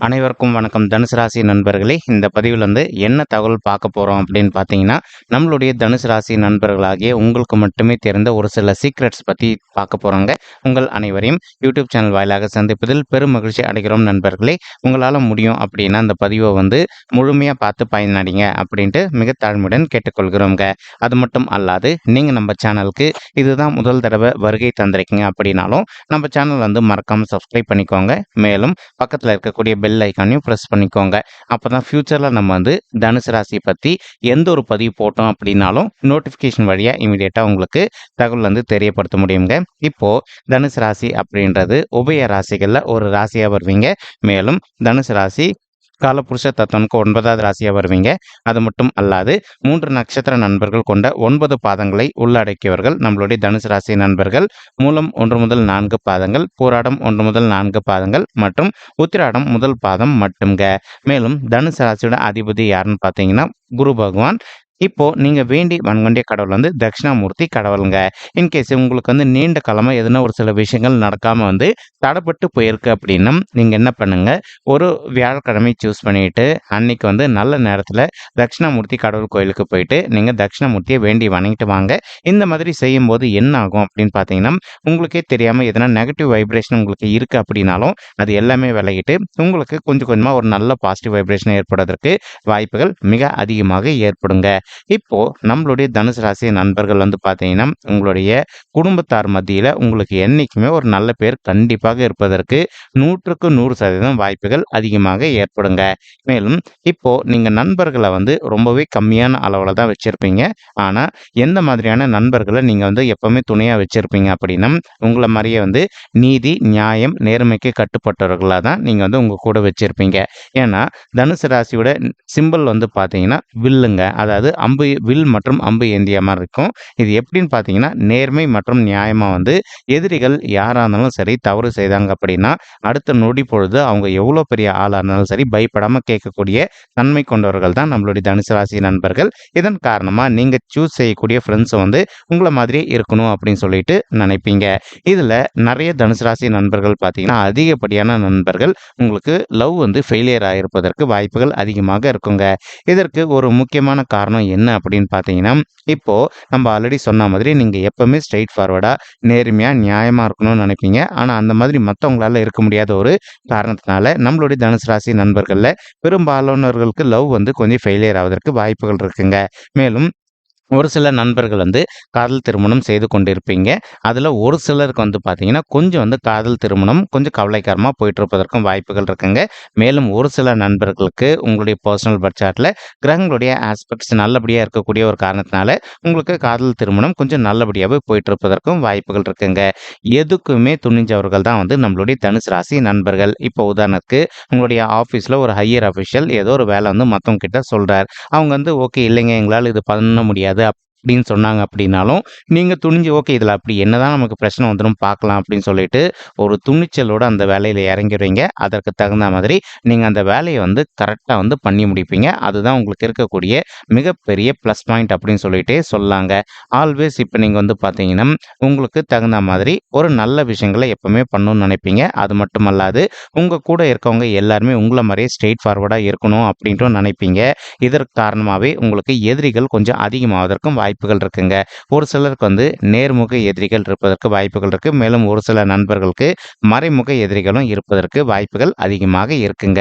அனைவருக்கும் வணக்கம். தனுசு ராசி நண்பர்களே இந்த பதிவில் வந்து என்ன தகவல் பார்க்க போகிறோம் அப்படின்னு பார்த்தீங்கன்னா நம்மளுடைய தனுசு ராசி நண்பர்களாகிய உங்களுக்கு மட்டுமே தெரிந்த ஒரு சில சீக்ரெட்ஸ் பற்றி பார்க்க போகிறோங்க உங்கள் அனைவரையும் யூடியூப் சேனல் வாயிலாக சந்திப்பதில் பெரும் மகிழ்ச்சி அடைகிறோம் நண்பர்களே. உங்களால் முடியும் அப்படின்னா அந்த பதிவை வந்து முழுமையாக பார்த்து பயனடைங்க அப்படின்ட்டு மிக தாழ்மையுடன் கேட்டுக்கொள்கிறோங்க. அது மட்டும் அல்லாது நீங்கள் நம்ம சேனலுக்கு இதுதான் முதல் தடவை வருகை தந்திருக்கீங்க அப்படின்னாலும் நம்ம சேனல் வந்து மறக்காமல் சப்ஸ்கிரைப் பண்ணிக்கோங்க. மேலும் பக்கத்தில் இருக்கக்கூடிய பெல் ஐக்கானையும் ப்ரெஸ் பண்ணிக்கோங்க. அப்போ தான் ஃப்யூச்சரில் நம்ம வந்து தனுசு ராசி பற்றி எந்த ஒரு பதிவு போட்டோம் அப்படின்னாலும் நோட்டிஃபிகேஷன் வழியாக இமீடியட்டாக உங்களுக்கு தகவல் வந்து தெரியப்படுத்த முடியுங்க. இப்போது தனுசு ராசி அப்படின்றது உபய ராசிகளில் ஒரு ராசியாக வருவீங்க. மேலும் தனுசு ராசி காலபுருஷ தத்துவனுக்கு ஒன்பதாவது ராசியாக வருவீங்க. அது மட்டும் அல்லாது மூன்று நட்சத்திர நண்பர்கள் கொண்ட ஒன்பது பாதங்களை உள்ளடக்கியவர்கள் நம்மளுடைய தனுசு ராசி நண்பர்கள். மூலம் ஒன்று முதல் நான்கு பாதங்கள் போராடம் ஒன்று முதல் நான்கு பாதங்கள் மற்றும் உத்திராடம் முதல் பாதம் மட்டும்ங்க. மேலும் தனுசு ராசியோட அதிபதி யாருன்னு பார்த்தீங்கன்னா குரு பகவான். இப்போ நீங்க வேண்டி வன்கொண்டிய கடவுள் வந்து தட்சிணாமூர்த்தி கடவுளுங்க. இன்கேஸ் உங்களுக்கு வந்து நீண்ட காலமாக எதுனா ஒரு சில விஷயங்கள் நடக்காம வந்து தடைப்பட்டு போயிருக்கு அப்படின்னா நீங்க என்ன பண்ணுங்க? ஒரு வியாழக்கிழமை சூஸ் பண்ணிட்டு அன்னைக்கு வந்து நல்ல நேரத்தில் தட்சிணாமூர்த்தி கடவுள் கோயிலுக்கு போயிட்டு நீங்க தட்சிணாமூர்த்தியை வேண்டி வணங்கிட்டு வாங்க. இந்த மாதிரி செய்யும் போது என்ன ஆகும் அப்படின்னு பார்த்தீங்கன்னா உங்களுக்கே தெரியாம எதனா நெகட்டிவ் வைப்ரேஷன் உங்களுக்கு இருக்கு அப்படின்னாலும் அது எல்லாமே விலகிட்டு உங்களுக்கு கொஞ்சம் கொஞ்சமாக ஒரு நல்ல பாசிட்டிவ் வைப்ரேஷன் ஏற்படுவதற்கு வாய்ப்புகள் மிக அதிகமாக ஏற்படுங்க. இப்போ நம்மளுடைய தனுசு ராசி நண்பர்கள் வந்து பார்த்தீங்கன்னா உங்களுடைய குடும்பத்தார் மத்தியில் உங்களுக்கு என்றைக்குமே ஒரு நல்ல பேர் கண்டிப்பாக இருப்பதற்கு நூற்றுக்கு நூறு சதவீதம் வாய்ப்புகள் அதிகமாக ஏற்படுங்க. மேலும் இப்போ நீங்கள் நண்பர்களை வந்து ரொம்பவே கம்மியான அளவில் தான் வச்சிருப்பீங்க. ஆனால் எந்த மாதிரியான நண்பர்களை நீங்கள் வந்து எப்பவுமே துணையாக வச்சிருப்பீங்க அப்படின்னா உங்களை மாதிரியே வந்து நீதி நியாயம் நேர்மைக்கு கட்டுப்பட்டவர்களாக தான் நீங்கள் வந்து உங்கள் கூட வச்சிருப்பீங்க. ஏன்னா தனுசு ராசியோட சிம்பிள் வந்து பார்த்தீங்கன்னா வில்லுங்க. அதாவது அம்பு வில் மற்றும் அம்பு ஏந்திய மாதிரி இருக்கும். இது எப்படின்னு பார்த்தீங்கன்னா நேர்மை மற்றும் நியாயமாக வந்து எதிரிகள் யாராக இருந்தாலும் சரி தவறு செய்தாங்க அப்படின்னா அடுத்த நொடி பொழுது அவங்க எவ்வளோ பெரிய ஆளாக இருந்தாலும் சரி பயப்படாமல் கேட்கக்கூடிய தன்மை கொண்டவர்கள் தான் நம்மளுடைய தனுசு ராசி நண்பர்கள். இதன் காரணமாக நீங்கள் சூஸ் செய்யக்கூடிய ஃப்ரெண்ட்ஸை வந்து உங்களை மாதிரியே இருக்கணும் அப்படின்னு சொல்லிட்டு நினைப்பீங்க. இதில் நிறைய தனுசு ராசி நண்பர்கள் பார்த்தீங்கன்னா அதிகப்படியான நண்பர்கள் உங்களுக்கு லவ் வந்து ஃபெயிலியர் ஆகிருப்பதற்கு வாய்ப்புகள் அதிகமாக இருக்குங்க. இதற்கு ஒரு முக்கியமான காரணம் என்ன அப்படின்னு பார்த்தீங்கன்னா இப்போது நம்ம ஆல்ரெடி சொன்ன மாதிரி நீங்கள் எப்போவுமே ஸ்ட்ரைட் ஃபார்வர்டாக நேர்மையாக நியாயமாக இருக்கணும்னு நினைப்பீங்க. ஆனால் அந்த மாதிரி மற்றவங்களால இருக்க முடியாத ஒரு காரணத்தினால நம்மளுடைய தனுசு ராசி நண்பர்களில் பெரும்பாலானவர்களுக்கு லவ் வந்து கொஞ்சம் ஃபெயிலியர் ஆவதற்கு வாய்ப்புகள் இருக்குங்க. மேலும் ஒரு சில நண்பர்கள் வந்து காதல் திருமணம் செய்து கொண்டிருப்பீங்க. அதில் ஒரு சிலருக்கு வந்து பார்த்தீங்கன்னா கொஞ்சம் வந்து காதல் திருமணம் கொஞ்சம் கவலைக்காரமாக போயிட்டு இருப்பதற்கும் வாய்ப்புகள் இருக்குங்க. மேலும் ஒரு சில நண்பர்களுக்கு உங்களுடைய பர்சனல் பட்ஜெட்டில் கிரகங்களுடைய ஆஸ்பெக்ட்ஸ் நல்லபடியாக இருக்கக்கூடிய ஒரு காரணத்தினால உங்களுக்கு காதல் திருமணம் கொஞ்சம் நல்லபடியாகவே போயிட்டு இருப்பதற்கும் வாய்ப்புகள் இருக்குங்க. எதுக்குமே துணிஞ்சவர்கள் தான் வந்து நம்மளுடைய தனுசு ராசி நண்பர்கள். இப்போ உதாரணத்துக்கு உங்களுடைய ஆஃபீஸில் ஒரு ஹையர் அஃபிஷியல் ஏதோ ஒரு வேலை வந்து மற்றவங்க கிட்ட சொல்கிறார் அவங்க வந்து ஓகே இல்லைங்க எங்களால் இது பண்ண முடியாது. அதை அப்படின்னு சொன்னாங்க அப்படின்னாலும் நீங்கள் துணிஞ்சு ஓகே இதில் அப்படி என்னதான் நமக்கு பிரச்சனை வந்துடும் பார்க்கலாம் அப்படின்னு சொல்லிட்டு ஒரு துணிச்சலோடு அந்த வேலையில் இறங்கிடுவீங்க அதற்கு தகுந்த மாதிரி நீங்கள் அந்த வேலையை வந்து கரெக்டாக வந்து பண்ணி முடிப்பீங்க. அதுதான் உங்களுக்கு இருக்கக்கூடிய மிகப்பெரிய ப்ளஸ் பாயிண்ட் அப்படின்னு சொல்லிட்டு சொல்லாங்க. ஆல்வேஸ் இப்போ நீங்கள் வந்து பார்த்தீங்கன்னா உங்களுக்கு தகுந்த மாதிரி ஒரு நல்ல விஷயங்களை எப்போவுமே பண்ணணும்னு நினைப்பீங்க. அது மட்டுமல்லாது உங்கள் கூட இருக்கவங்க எல்லாருமே உங்களை மாதிரியே ஸ்ட்ரெயிட் ஃபார்வர்டாக இருக்கணும் அப்படின்ட்டு நினைப்பீங்க. இதற்கு காரணமாகவே உங்களுக்கு எதிரிகள் கொஞ்சம் அதிகமாவதற்கும் வாய்ப்புகள் இருக்குங்க. ஒரு சிலருக்கு வந்து நேர்முக எதிரிகள் இருப்பதற்கு வாய்ப்புகள் இருக்கு. மேலும் ஒரு சில நண்பர்களுக்கு மறைமுக எதிரிகளும் இருப்பதற்கு வாய்ப்புகள் அதிகமாக இருக்குங்க.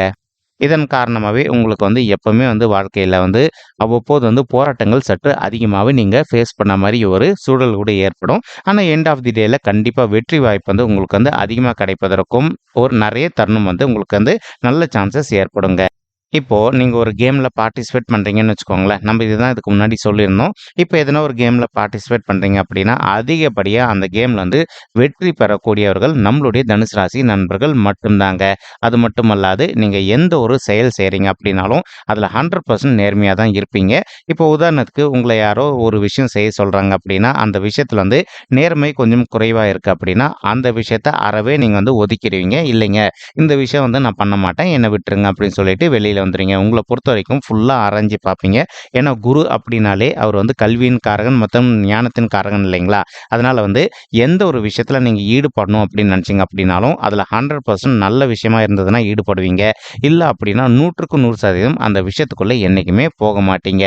இதன் காரணமாகவே உங்களுக்கு வந்து எப்பவுமே வந்து வாழ்க்கையில் வந்து அவ்வப்போது வந்து போராட்டங்கள் சற்று அதிகமாகவே நீங்கள் ஃபேஸ் பண்ண மாதிரி ஒரு சூழல் கூட ஏற்படும். ஆனால் எண்ட் ஆஃப் தி டேயில் கண்டிப்பாக வெற்றி வாய்ப்பு வந்து உங்களுக்கு வந்து அதிகமாக கிடைப்பதற்கும் ஒரு நிறைய தருணம் வந்து உங்களுக்கு வந்து நல்ல சான்சஸ் ஏற்படுங்க. இப்போது நீங்கள் ஒரு கேமில் பார்ட்டிசிபேட் பண்ணுறீங்கன்னு வச்சுக்கோங்களேன். நம்ம இதுதான் இதுக்கு முன்னாடி சொல்லியிருந்தோம். இப்போ எதனா ஒரு கேமில் பார்ட்டிசிபேட் பண்ணுறீங்க அப்படின்னா அதிகப்படியாக அந்த கேமில் வந்து வெற்றி பெறக்கூடியவர்கள் நம்மளுடைய தனுசு ராசி நண்பர்கள் மட்டும்தாங்க. அது மட்டுமல்லாது நீங்கள் எந்த ஒரு செயல் செய்கிறீங்க அப்படின்னாலும் அதில் ஹண்ட்ரட் பர்சன்ட் நேர்மையாக தான் இருப்பீங்க. இப்போ உதாரணத்துக்கு உங்களை யாரோ ஒரு விஷயம் செய்ய சொல்கிறாங்க அப்படின்னா அந்த விஷயத்தில் வந்து நேர்மை கொஞ்சம் குறைவாக இருக்குது அப்படின்னா அந்த விஷயத்த அறவே நீங்கள் வந்து ஒதுக்கிடுவீங்க. இல்லைங்க இந்த விஷயம் வந்து நான் பண்ண மாட்டேன் என்னை விட்டுருங்க அப்படின்னு சொல்லிட்டு வெளியில் நிலையில் வந்துடுங்க உங்களை பொறுத்த வரைக்கும் ஃபுல்லாக ஆராய்ஞ்சு பார்ப்பீங்க ஏன்னா குரு அப்படின்னாலே அவர் வந்து கல்வியின் காரகன் மற்றும் ஞானத்தின் காரகன் இல்லைங்களா? அதனால் வந்து எந்த ஒரு விஷயத்தில் நீங்கள் ஈடுபடணும் அப்படின்னு நினச்சிங்க அப்படின்னாலும் அதில் ஹண்ட்ரட் பர்சன்ட் நல்ல விஷயமா இருந்ததுன்னா ஈடுபடுவீங்க. இல்லை அப்படின்னா நூற்றுக்கு நூறு சதவீதம் அந்த விஷயத்துக்குள்ளே என்றைக்குமே போக மாட்டீங்க.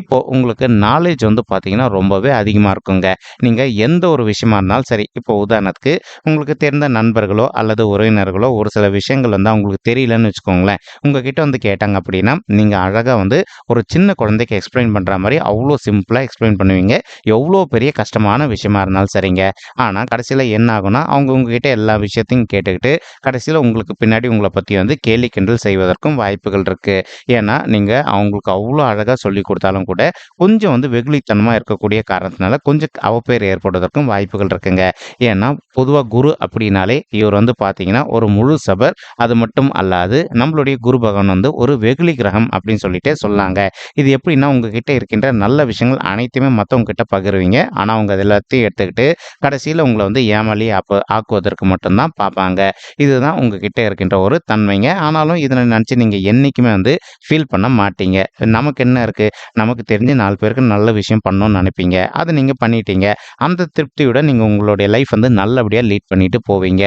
இப்போது உங்களுக்கு நாலேஜ் வந்து பார்த்தீங்கன்னா ரொம்பவே அதிகமாக இருக்குங்க. நீங்கள் எந்த ஒரு விஷயமா இருந்தாலும் சரி இப்போ உதாரணத்துக்கு உங்களுக்கு தெரிந்த நண்பர்களோ அல்லது உறவினர்களோ ஒரு சில விஷயங்கள் வந்து அவங்களுக்கு தெரியலன்னு வச்சுக்கோங்களேன். உங்ககிட்ட வந்து கேட்டாங்க அப்படின்னா நீங்கள் அழகாக வந்து ஒரு சின்ன குழந்தைக்கு எக்ஸ்பிளைன் பண்ணுற மாதிரி அவ்வளோ சிம்பிளாக எக்ஸ்பிளைன் பண்ணுவீங்க. எவ்வளோ பெரிய கஷ்டமான விஷயமா இருந்தாலும் சரிங்க. ஆனால் கடைசியில் என்ன ஆகும்னா அவங்க உங்ககிட்ட எல்லா விஷயத்தையும் கேட்டுக்கிட்டு கடைசியில் உங்களுக்கு பின்னாடி உங்களை பற்றி வந்து கேலி கிண்டல் செய்வதற்கும் வாய்ப்புகள் இருக்குது ஏன்னா நீங்கள் அவங்களுக்கு அவ்வளோ அழகாக சொல்லி கொடுத்தாலும் கூட கொஞ்சம் வந்து வெகுளித்தனமாக இருக்கக்கூடிய காரணத்தினால கொஞ்சம் அவப்பேர் ஏற்படுவதற்கும் வாய்ப்புகள் இருக்குங்க. ஏன்னா பொதுவாக குரு அப்படின்னாலே இவர் வந்து பார்த்தீங்கன்னா ஒரு முழு சபர் அது மட்டும் அல்லாது நம்மளுடைய குரு பகவான் வந்து ஒரு வெகுளி கிரகம் அப்படின்னு சொல்லிட்டு சொல்லாங்க. இது எப்படின்னா உங்ககிட்ட இருக்கின்ற நல்ல விஷயங்கள் அனைத்துமே மற்றவங்க கிட்ட பகிர்வீங்க. ஆனால் அவங்க எல்லாத்தையும் எடுத்துக்கிட்டு கடைசியில் உங்களை வந்து ஏமாளி ஆப்ப ஆக்குவதற்கு மட்டும்தான் பார்ப்பாங்க. இதுதான் உங்ககிட்ட இருக்கின்ற ஒரு தன்மைங்க. ஆனாலும் இதனை நினச்சி நீங்கள் என்றைக்குமே வந்து ஃபீல் பண்ண மாட்டீங்க. நமக்கு என்ன இருக்குது நமக்கு தெரிஞ்சு நாலு பேருக்கு நல்ல விஷயம் பண்ணணும்னு நினைப்பீங்க. அதை நீங்கள் பண்ணிட்டீங்க. அந்த திருப்தியோட நீங்கள் உங்களுடைய லைஃப் வந்து நல்லபடியாக லீட் பண்ணிட்டு போவீங்க.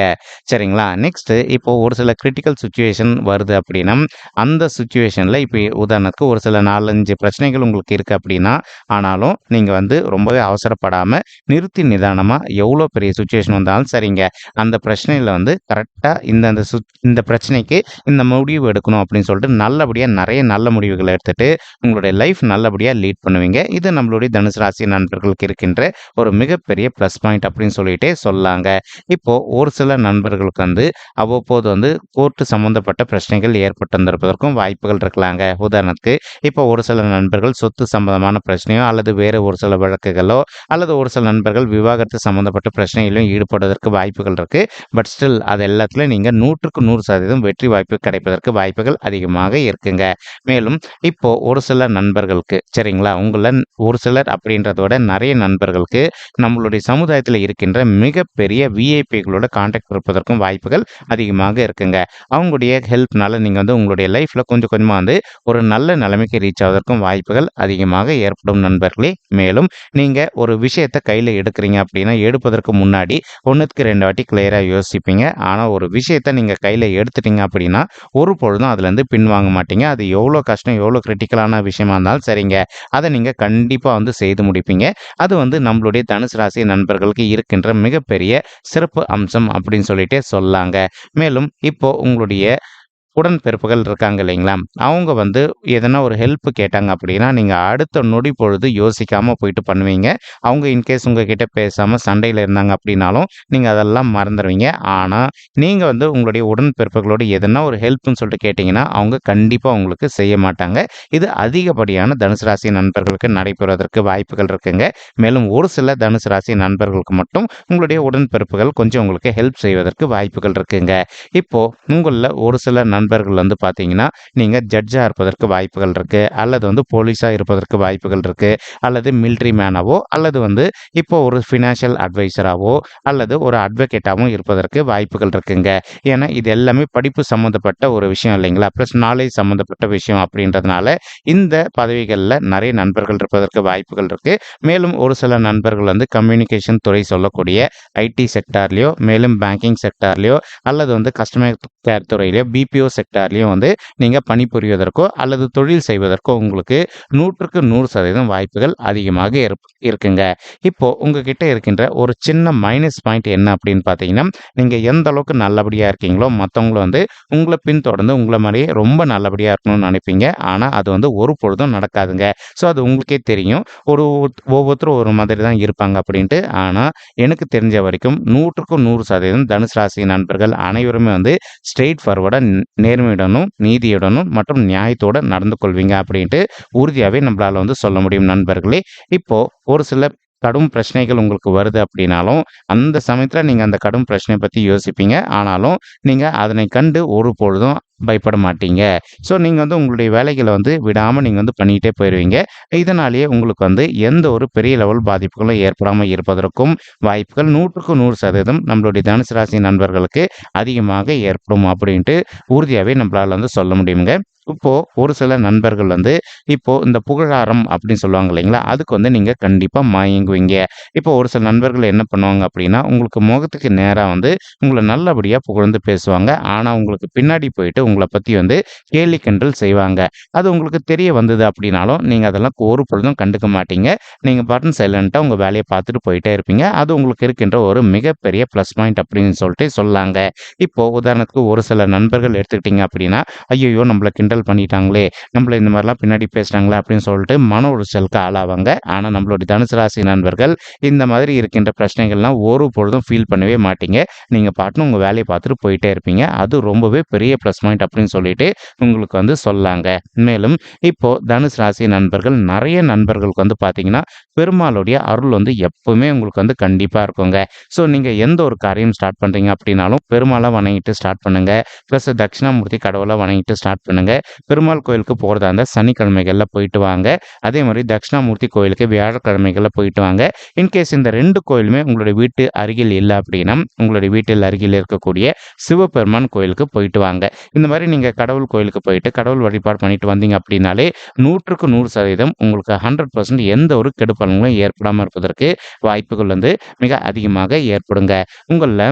சரிங்களா? நெக்ஸ்ட்டு இப்போ ஒரு சில கிரிட்டிக்கல் சுச்சுவேஷன் வருது அப்படின்னா அந்த சுச்சுவேஷனில் இப்போ உதாரணத்துக்கு ஒரு சில நாலஞ்சு பிரச்சனைகள் உங்களுக்கு இருக்குது அப்படின்னா ஆனாலும் நீங்கள் வந்து ரொம்பவே அவசரப்படாமல் நிறுத்தி நிதானமாக எவ்வளோ பெரிய சுச்சுவேஷன் வந்தாலும் சரிங்க. அந்த பிரச்சனையில் வந்து கரெக்டாக இந்த அந்த சு இந்த பிரச்சனைக்கு இந்த முடிவு எடுக்கணும் அப்படின்னு சொல்லிட்டு நல்லபடியாக நிறைய நல்ல முடிவுகளை எடுத்துகிட்டு உங்களுடைய லைஃப் நல்லபடியாக லீட் பண்ணுவீங்க. இது நம்மளுடைய தனுசு ராசி நண்பர்களுக்கு இருக்கின்ற ஒரு மிகப்பெரிய ப்ளஸ் பாயிண்ட் அப்படின்னு சொல்லிகிட்டே சொல்லாங்க இப்போது ஒரு சில நண்பர்களுக்கு வந்து அவ்வப்போது வந்து கோர்ட்டு சம்மந்தப்பட்ட பிரச்சனைகள் ஏற்பட்டு வந்திருப்பதற்கும் வாய்ப்புகள் இருக்கலாங்க. உதாரணத்துக்கு இப்போ ஒரு சில நண்பர்கள் சொத்து சம்பந்தமான பிரச்சனையோ அல்லது வேறு ஒரு சில வழக்குகளோ அல்லது ஒரு சில நண்பர்கள் விவாகரத்து சம்மந்தப்பட்ட பிரச்சனைகளிலும் ஈடுபடுவதற்கு வாய்ப்புகள் இருக்குது பட் ஸ்டில் அது எல்லாத்துலையும் நீங்கள் நூற்றுக்கு நூறு சதவீதம் வெற்றி வாய்ப்பு கிடைப்பதற்கு வாய்ப்புகள் அதிகமாக இருக்குங்க. மேலும் இப்போ ஒரு சில நண்பர்களுக்கு சரிங்களா? உங்கள ஒரு சிலர் அப்படின்றத விட நிறைய நண்பர்களுக்கு நம்மளுடைய சமுதாயத்தில் இருக்கின்ற மிகப்பெரிய விஐபிகளோட காண்டாக்ட் இருப்பதற்கும் வாய்ப்புகள் அதிகமாக இருக்குங்க. அவங்களுடைய ஹெல்ப்னால நீங்கள் வந்து உங்களுடைய லைஃப்பில் கொஞ்சம் கொஞ்சமாக வந்து ஒரு நல்ல நிலைமைக்கு ரீச் ஆவதற்கும் வாய்ப்புகள் அதிகமாக ஏற்படும் நண்பர்களே. மேலும் நீங்கள் ஒரு விஷயத்தை கையில் எடுக்கிறீங்க அப்படின்னா எடுப்பதற்கு முன்னாடி ஒன்றுக்கு ரெண்டு வாட்டி கிளியராக யோசிப்பீங்க. ஆனால் ஒரு விஷயத்தை நீங்கள் கையில் எடுத்துட்டீங்க அப்படின்னா ஒரு பொழுதும் அதுலேருந்து பின்வாங்க மாட்டீங்க. அது எவ்வளோ கஷ்டம் எவ்வளோ கிரிட்டிக்கலான விஷயமா இருந்தாலும் சரிங்க. அதை நீங்கள் கண்டிப்பாக வந்து செய்து முடிப்பீங்க. அது வந்து நம்மளுடைய தனுசு ராசி நண்பர்களுக்கு இருக்கின்ற மிகப்பெரிய சிறப்பு அம்சம் அப்படின்னு சொல்லிட்டு சொல்லாங்க. மேலும் இப்போ உங்களுடைய உடன்பிறப்புகள் இருக்காங்க இல்லைங்களா? அவங்க வந்து எதனா ஒரு ஹெல்ப் கேட்டாங்க அப்படின்னா நீங்கள் அடுத்த நொடி பொழுது யோசிக்காமல் போயிட்டு பண்ணுவீங்க. அவங்க இன்கேஸ் உங்ககிட்ட பேசாமல் சண்டையில் இருந்தாங்க அப்படின்னாலும் நீங்கள் அதெல்லாம் மறந்துடுவீங்க ஆனால் நீங்கள் வந்து உங்களுடைய உடன்பிறப்புகளோட எதனா ஒரு ஹெல்ப்னு சொல்லிட்டு கேட்டிங்கன்னா அவங்க கண்டிப்பாக உங்களுக்கு செய்ய மாட்டாங்க. இது அதிகப்படியான தனுசு ராசி நண்பர்களுக்கு நடைபெறுவதற்கு வாய்ப்புகள் இருக்குங்க. மேலும் ஒரு சில தனுசு ராசி நண்பர்களுக்கு மட்டும் உங்களுடைய உடன்பிறப்புகள் கொஞ்சம் உங்களுக்கு ஹெல்ப் செய்வதற்கு வாய்ப்புகள் இருக்குங்க. இப்போது உங்களில் ஒரு சில நண்பர்கள் வந்து பார்த்தீங்கன்னா நீங்கள் ஜட்ஜாக இருப்பதற்கு வாய்ப்புகள் இருக்குது அல்லது வந்து போலீஸாக இருப்பதற்கு வாய்ப்புகள் இருக்குது அல்லது மிலிட்ரி மேனாவோ அல்லது வந்து இப்போ ஒரு ஃபினான்ஷியல் அட்வைசராகவோ அல்லது ஒரு அட்வொகேட்டாகவும் இருப்பதற்கு வாய்ப்புகள் இருக்குங்க. ஏன்னா இது எல்லாமே படிப்பு சம்மந்தப்பட்ட ஒரு விஷயம் இல்லைங்களா? ப்ளஸ் நாலேஜ் சம்மந்தப்பட்ட விஷயம் அப்படின்றதுனால இந்த பதவிகளில் நிறைய நண்பர்கள் இருப்பதற்கு வாய்ப்புகள் இருக்குது மேலும் ஒரு சில நண்பர்கள் வந்து கம்யூனிகேஷன் துறை சொல்லக்கூடிய ஐடி செக்டார்லேயோ மேலும் பேங்கிங் செக்டார்லேயோ அல்லது வந்து கஸ்டமர் கேர் துறையிலையோ பிபிஓ செக்டார்லேயும் வந்து நீங்கள் பணிபுரிவதற்கோ அல்லது தொழில் செய்வதற்கோ உங்களுக்கு நூற்றுக்கு நூறு சதவீதம் வாய்ப்புகள் அதிகமாக இருப் இருக்குங்க. இப்போ உங்ககிட்ட இருக்கின்ற ஒரு சின்ன மைனஸ் பாயிண்ட் என்ன அப்படின்னு பார்த்தீங்கன்னா நீங்கள் எந்த அளவுக்கு நல்லபடியாக இருக்கீங்களோ மற்றவங்களும் வந்து உங்களை பின்தொடர்ந்து உங்களை மாதிரியே ரொம்ப நல்லபடியாக இருக்கணும்னு நினைப்பீங்க. ஆனால் அது வந்து ஒரு பொழுதும் நடக்காதுங்க. ஸோ அது உங்களுக்கே தெரியும். ஒரு ஒவ்வொருத்தரும் ஒரு மாதிரி தான் இருப்பாங்க அப்படின்ட்டு. ஆனால் எனக்கு தெரிஞ்ச வரைக்கும் நூற்றுக்கும் நூறு சதவீதம் தனுசு ராசி நண்பர்கள் அனைவருமே வந்து ஸ்ட்ரெயிட் ஃபார்வர்டாக நேர்மையுடனும் நீதியுடனும் மற்றும் நியாயத்தோட நடந்து கொள்வீங்க அப்படின்ட்டு உறுதியாகவே நம்மளால் வந்து சொல்ல முடியும் நண்பர்களே. இப்போ ஒரு சில கடும் பிரச்சனைகள் உங்களுக்கு வருது அப்படின்னாலும் அந்த சமயத்தில் நீங்கள் அந்த கடும் பிரச்சனையை பற்றி யோசிப்பீங்க. ஆனாலும் நீங்கள் அதனை கண்டு ஒரு பொழுதும் பயப்பட மாட்டீங்க. ஸோ நீங்கள் வந்து உங்களுடைய வேலைகளை வந்து விடாமல் நீங்கள் வந்து பண்ணிக்கிட்டே போயிடுவீங்க இதனாலேயே உங்களுக்கு வந்து எந்த ஒரு பெரிய லெவல் பாதிப்புகளும் ஏற்படாமல் இருப்பதற்கும் வாய்ப்புகள் நூற்றுக்கு நூறு சதவீதம் நம்மளுடைய தனுசு ராசி நண்பர்களுக்கு அதிகமாக ஏற்படும் அப்படின்ட்டு உறுதியாகவே நம்மளால் வந்து சொல்ல முடியுங்க. இப்போ ஒரு சில நண்பர்கள் வந்து இப்போ இந்த புகழாரம் அப்படின்னு சொல்லுவாங்க இல்லைங்களா? அதுக்கு வந்து நீங்க கண்டிப்பா மயங்குவீங்க. இப்போ ஒரு சில நண்பர்கள் என்ன பண்ணுவாங்க அப்படின்னா உங்களுக்கு முகத்துக்கு நேராக வந்து உங்களை நல்லபடியா புகழ்ந்து பேசுவாங்க. ஆனா உங்களுக்கு பின்னாடி போயிட்டு உங்களை பத்தி வந்து கேலி கிண்டல் செய்வாங்க. அது உங்களுக்கு தெரிய வந்தது அப்படின்னாலும் நீங்க அதெல்லாம் ஒரு பொழுதும் கண்டுக்க மாட்டீங்க. நீங்க பட்டன் சைலண்டா உங்க வேலையை பார்த்துட்டு போயிட்டே இருப்பீங்க. அது உங்களுக்கு இருக்கின்ற ஒரு மிகப்பெரிய ப்ளஸ் பாயிண்ட் அப்படின்னு சொல்லிட்டு சொல்லாங்க. இப்போ உதாரணத்துக்கு ஒரு சில நண்பர்கள் எடுத்துக்கிட்டீங்க அப்படின்னா ஐயோ நம்மள கிண்டல் பண்ணிட்டாங்களே நம்மள இந்த மாதிரிலாம் பின்னாடி பேசுகிறாங்களே அப்படின்னு சொல்லிட்டு மன உளைச்சலுக்கு ஆளாவாங்க. ஆனால் நம்மளுடைய தனுசு ராசி நண்பர்கள் இந்த மாதிரி இருக்கின்ற பிரச்சனைகள்லாம் ஒரு பொழுதும் ஃபீல் பண்ணவே மாட்டீங்க. நீங்கள் பாட்டுன்னு உங்கள் வேலையை பார்த்துட்டு போயிட்டே இருப்பீங்க. அது ரொம்பவே பெரிய ப்ளஸ் பாயிண்ட் அப்படின்னு சொல்லிட்டு உங்களுக்கு வந்து சொல்லாங்க. மேலும் இப்போ தனுசு ராசி நண்பர்கள் நிறைய நண்பர்களுக்கு வந்து பார்த்தீங்கன்னா பெருமாளுடைய அருள் வந்து எப்பவுமே உங்களுக்கு வந்து கண்டிப்பாக இருக்குங்க. ஸோ நீங்கள் எந்த ஒரு காரியம் ஸ்டார்ட் பண்ணுறீங்க அப்படின்னாலும் பெருமாளை வணங்கிட்டு ஸ்டார்ட் பண்ணுங்க. ப்ளஸ் தட்சிணாமூர்த்தி கடவுளை வணங்கிட்டு ஸ்டார்ட் பண்ணுங்க. பெருமாள் கோயிலுக்கு போகிறதா இருந்தால் சனிக்கிழமைகளில் போயிட்டு வாங்க. அதே மாதிரி தட்சிணாமூர்த்தி கோயிலுக்கு வியாழக்கிழமைகளில் போயிட்டு வாங்க. இன்கேஸ் இந்த ரெண்டு கோயிலுமே உங்களுடைய வீட்டு அருகில் இல்லை அப்படின்னா உங்களுடைய வீட்டில் அருகில் இருக்கக்கூடிய சிவபெருமான் கோயிலுக்கு போயிட்டு வாங்க. இந்த மாதிரி நீங்கள் கடவுள் கோயிலுக்கு போயிட்டு கடவுள் வழிபாடு பண்ணிட்டு வந்தீங்க அப்படின்னாலே நூற்றுக்கு நூறு சதவீதம் உங்களுக்கு ஹண்ட்ரட் பர்சன்ட் எந்த ஒரு கெடுப்பலங்களும் ஏற்படாமல் இருப்பதற்கு வாய்ப்புகள் வந்து மிக அதிகமாக ஏற்படுங்க. உங்களில்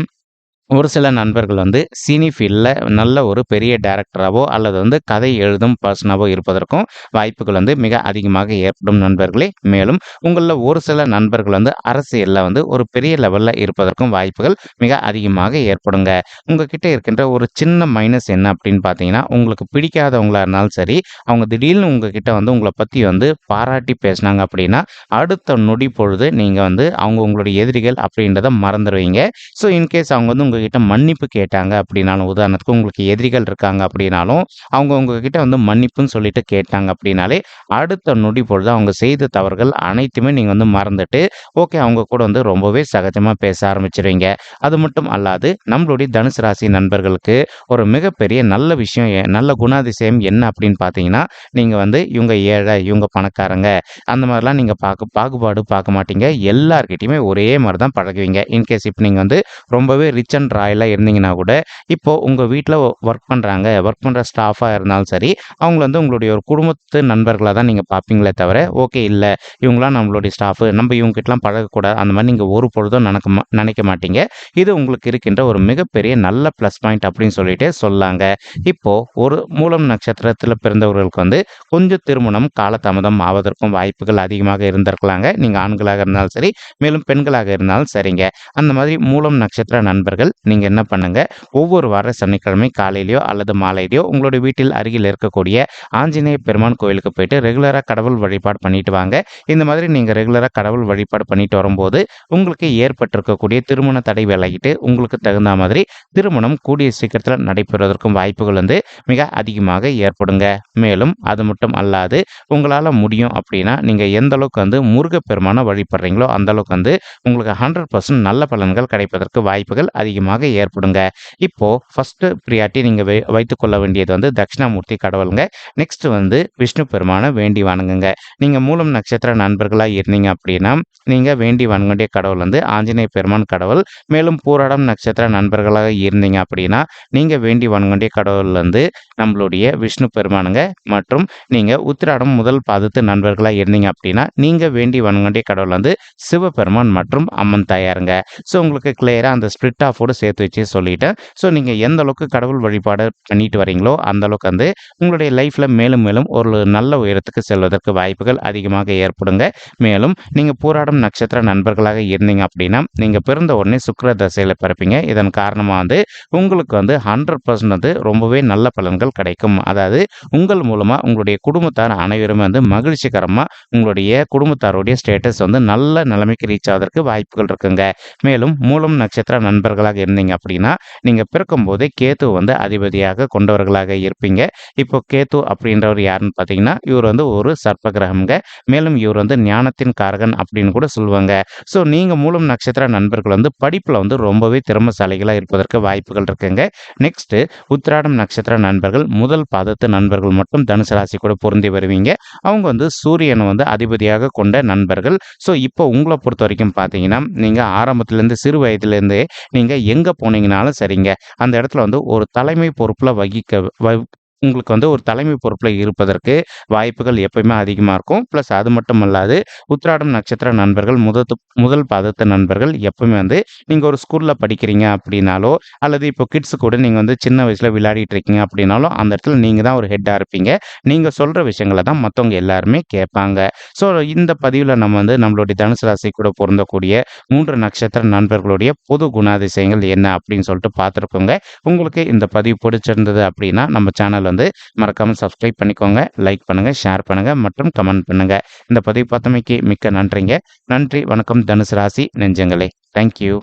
ஒரு சில நண்பர்கள் வந்து சினி ஃபீல்டில் நல்ல ஒரு பெரிய டேரக்டராகவோ அல்லது வந்து கதை எழுதும் பர்சனாகவோ இருப்பதற்கும் வாய்ப்புகள் வந்து மிக அதிகமாக ஏற்படும் நண்பர்களே. மேலும் உங்களில் ஒரு சில நண்பர்கள் வந்து அரசியலில் வந்து ஒரு பெரிய லெவலில் இருப்பதற்கும் வாய்ப்புகள் மிக அதிகமாக ஏற்படுங்க. உங்ககிட்ட இருக்கின்ற ஒரு சின்ன மைனஸ் என்ன அப்படின்னு பார்த்தீங்கன்னா உங்களுக்கு பிடிக்காதவங்களா இருந்தாலும் சரி அவங்க திடீர்னு உங்ககிட்ட வந்து உங்களை பற்றி வந்து பாராட்டி பேசினாங்க அப்படின்னா அடுத்த நொடி பொழுது நீங்கள் வந்து அவங்க உங்களுடைய எதிரிகள் அப்படின்றத மறந்துடுவீங்க. ஸோ இன்கேஸ் அவங்க வந்து உங்ககிட்ட மன்னிப்பு கேட்டாங்க அப்படின்னாலும் உதாரணத்துக்கு உங்களுக்கு எதிரிகள் இருக்காங்க அப்படின்னாலும் அவங்க உங்ககிட்ட வந்து மன்னிப்புன்னு சொல்லிட்டு கேட்டாங்க அப்படின்னாலே அடுத்த நொடி பொழுது அவங்க செய்த தவறுகள் அனைத்துமே நீங்கள் வந்து மறந்துட்டு ஓகே அவங்க கூட வந்து ரொம்பவே சகஜமாக பேச ஆரம்பிச்சிருவீங்க. அது மட்டும் அல்லாது நம்மளுடைய தனுசு ராசி நண்பர்களுக்கு ஒரு மிகப்பெரிய நல்ல விஷயம் நல்ல குணாதிசயம் என்ன அப்படின்னு பார்த்தீங்கன்னா நீங்கள் வந்து இவங்க ஏழை இவங்க பணக்காரங்க அந்த மாதிரிலாம் நீங்கள் பார்க்க பாகுபாடு பார்க்க மாட்டீங்க. எல்லார்கிட்டையுமே ஒரே மாதிரி தான் பழகுவீங்க இன்கேஸ் இப்போ நீங்கள் வந்து ரொம்பவே ரிச் அண்ட் ராயலாக இருந்தீங்கன்னா கூட இப்போது உங்கள் வீட்டில் ஒர்க் பண்ணுறாங்க ஒர்க் பண்ணுற ஸ்டாஃபாக இருந்தாலும் சரி அவங்கள வந்து உங்களுடைய ஒரு குடும்பத்து நண்பர்களாக தான் நீங்கள் பார்ப்பீங்களே தவிர ஓகே இல்லை இவங்களாம் நம்மளுடைய ஸ்டாஃபு நம்ம இவங்ககிட்டலாம் பழகக்கூடாது அந்த மாதிரி நீங்கள் ஒரு பொழுதும் நினைக்க மா- நினைக்க மாட்டீங்க. இது உங்களுக்கு இருக்கின்ற ஒரு மிகப்பெரிய நல்ல ப்ளஸ் பாயிண்ட் அப்படின்னு சொல்லிட்டு சொல்லாங்க. இப்போது ஒரு மூலம் நட்சத்திரத்தில் பிறந்தவர்களுக்கு வந்து கொஞ்சம் திருமணம் காலதாமதம் ஆவதற்கும் வாய்ப்புகள் அதிகமாக இருந்திருக்கலாங்க. நீங்கள் ஆண்களாக இருந்தாலும் சரி மேலும் பெண்களாக இருந்தாலும் சரிங்க. அந்த மாதிரி மூலம் நட்சத்திர நண்பர்கள் நீங்கள் என்ன பண்ணுங்கள் ஒவ்வொரு வார சனிக்கிழமை காலையிலையோ அல்லது மாலையிலையோ உங்களுடைய வீட்டில் அருகில் இருக்கக்கூடிய ஆஞ்சநேய பெருமான் கோயிலுக்கு போயிட்டு ரெகுலராக கடவுள் வழிபாடு பண்ணிட்டு வாங்க. இந்த மாதிரி நீங்கள் ரெகுலராக கடவுள் வழிபாடு பண்ணிட்டு வரும்போது உங்களுக்கு ஏற்பட்டிருக்கக்கூடிய திருமண தடை விலகிட்டு உங்களுக்கு தகுந்த மாதிரி திருமணம் கூடிய சீக்கிரத்தில் நடைபெறுவதற்கும் வாய்ப்புகள் வந்து மிக அதிகமாக ஏற்படுங்க. மேலும் அது மட்டும் அல்லாது உங்களால் முடியும் அப்படின்னா நீங்கள் எந்த அளவுக்கு வந்து முருகப்பெருமான வழிபடுறீங்களோ அந்த அளவுக்கு வந்து உங்களுக்கு ஹண்ட்ரட் பர்சன்ட் நல்ல பலன்கள் கிடைப்பதற்கு வாய்ப்புகள் அதிகமாக ஏற்படுங்க. இப்போ ஃபர்ஸ்ட் ப்ரியாரிட்டி நீங்கள் வை வைத்துக்கொள்ள வேண்டியது வந்து தட்சிணாமூர்த்தி கடவுளுங்க. நெக்ஸ்ட் வந்து விஷ்ணு பெருமானை வேண்டி வணங்குங்க. நீங்கள் மூலம் நட்சத்திர நண்பர்களாக இருந்தீங்க அப்படின்னா நீங்கள் வேண்டி வணங்க வேண்டிய கடவுள் வந்து ஆஞ்சநேய பெருமான் கடவுள். மேலும் பூராடம் நட்சத்திர நண்பர்களாக இருந்தீங்க அப்படின்னா நீங்கள் வேண்டி வணங்க வேண்டிய கடவுள் வந்து நம்மளுடைய விஷ்ணு பெருமானுங்க. மற்றும் நீங்கள் உத்திராடம் முதல் பாதத்து நண்பர்களாக இருந்தீங்க அப்படின்னா நீங்கள் வேண்டி வணங்க வேண்டிய கடவுள் வந்து சிவபெருமான் மற்றும் அம்மன் தாயாருங்க. ஸோ உங்களுக்கு கிளியராக அந்த ஸ்பிரிட் ஆஃபோடு சேர்த்து வச்சு சொல்லிட்டேன் ஸோ நீங்கள் எந்த அளவுக்கு கடவுள் வழிபாடு பண்ணிட்டு வரீங்களோ அந்த அளவுக்கு வந்து உங்களுடைய லைஃப்பில் மேலும் மேலும் ஒரு நல்ல உயரத்துக்கு செல்வதற்கு வாய்ப்புகள் அதிகமாக ஏற்படுங்க. மேலும் நீங்கள் போராடும் நட்சத்திர நண்பர்களாக இருந்தீங்க அப்படின்னா நீங்கள் பிறந்த உடனே சுக்கர தசையில் பிறப்பீங்க. இதன் காரணமாக வந்து உங்களுக்கு வந்து ஹண்ட்ரட் பர்சன்ட் வந்து ரொம்பவே நல்ல பலன்கள் கிடைக்கும். அதாவது உங்கள் மூலமாக உங்களுடைய குடும்பத்தார் அனைவருமே வந்து மகிழ்ச்சிகரமாக உங்களுடைய குடும்பத்தாருடைய ஸ்டேட்டஸ் வந்து நல்ல நிலைமைக்கு ரீச் ஆவதற்கு வாய்ப்புகள் இருக்குங்க. மேலும் மூலம் நட்சத்திர நண்பர்களாக இருந்தீங்க அப்படின்னா நீங்கள் பிறக்கும் போதே கேத்து வந்து அதிபதியாக கொண்டவர்களாக இருப்பீங்க. இப்போ கேத்து அப்படின்றவர் யாருன்னு பார்த்தீங்கன்னா இவர் வந்து ஒரு சர்ப்ப கிரகம்ங்க மேலும் இவர் வந்து ஞானத்தின் காரகன் அப்படின்னு கூட சொல்லுவாங்க ஸோ நீங்கள் மூலம் நட்சத்திர நண்பர்கள் வந்து படிப்பில் வந்து ரொம்பவே திறமசாலிகளாக இருப்பதற்கு வாய்ப்புகள் இருக்குங்க. நெக்ஸ்ட்டு உத்திராடம் நட்சத்திர நண்பர்கள் முதல் பாதத்து நண்பர்கள் மட்டும் தனுசு ராசி கூட பொருந்தி வருவீங்க. அவங்க வந்து சூரியனை வந்து அதிபதியாக கொண்ட நண்பர்கள். ஸோ இப்போ உங்களை பொறுத்த வரைக்கும் பார்த்தீங்கன்னா நீங்கள் ஆரம்பத்துலேருந்து சிறு வயதுலேருந்தே நீங்கள் எங்கே போனீங்கனாலும் சரிங்க. அந்த இடத்துல வந்து ஒரு தலைமை பொறுப்பில் வகிக்க வ- உங்களுக்கு வந்து ஒரு தலைமை பொறுப்பில் இருப்பதற்கு வாய்ப்புகள் எப்பயுமே அதிகமாக இருக்கும். ப்ளஸ் அது மட்டும் அல்லாது உத்திராடம் நட்சத்திர நண்பர்கள் முதல் முதல் பாதத்து நண்பர்கள் எப்பவுமே வந்து நீங்கள் ஒரு ஸ்கூலில் படிக்கிறீங்க அப்படின்னாலோ அல்லது இப்போ கிட்ஸு கூட நீங்கள் வந்து சின்ன வயசில் விளையாடிட்டு இருக்கீங்க அப்படின்னாலும் அந்த இடத்துல நீங்கள் தான் ஒரு ஹெட்டாக இருப்பீங்க. நீங்கள் சொல்கிற விஷயங்களை தான் மற்றவங்க எல்லாருமே கேட்பாங்க. ஸோ இந்த பதிவில் நம்ம வந்து நம்மளுடைய தனுசு ராசி கூட பொருந்தக்கூடிய மூன்று நட்சத்திர நண்பர்களுடைய பொது குணாதிசயங்கள் என்ன அப்படின்னு சொல்லிட்டு பார்த்துருக்கோங்க. உங்களுக்கு இந்த பதிவு பிடிச்சிருந்தது அப்படின்னா நம்ம சேனல் வந்து மறக்காமல் சப்ஸ்கிரைப் பண்ணிக்கோங்க லைக் பண்ணுங்கள் ஷேர் பண்ணுங்கள் மற்றும் கமெண்ட் பண்ணுங்கள் இந்த பதிவு பார்த்தமைக்கு மிக்க நன்றிங்க. நன்றி வணக்கம் தனுசு ராசி நெஞ்சங்களே. தேங்க்யூ